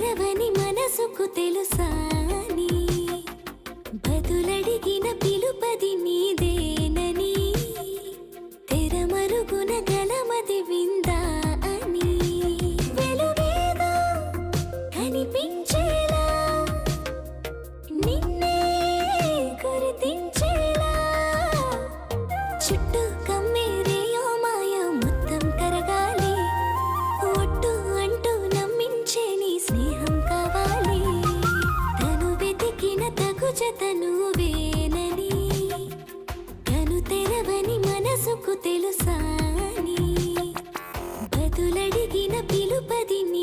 తెరవని మనసుకు తెలుసాని బదులడిగిన పిలుపది నీదేనని? తెరమరుగున గలమది విందా అని? వెలువేదో కనిపించేలా? నిన్నే గుర్తించేలా? చుట్టూ తను జత నువ్వేనని కను తెరవని మనసుకు తెలుసాని. బదులడిగిన పిలుపదిని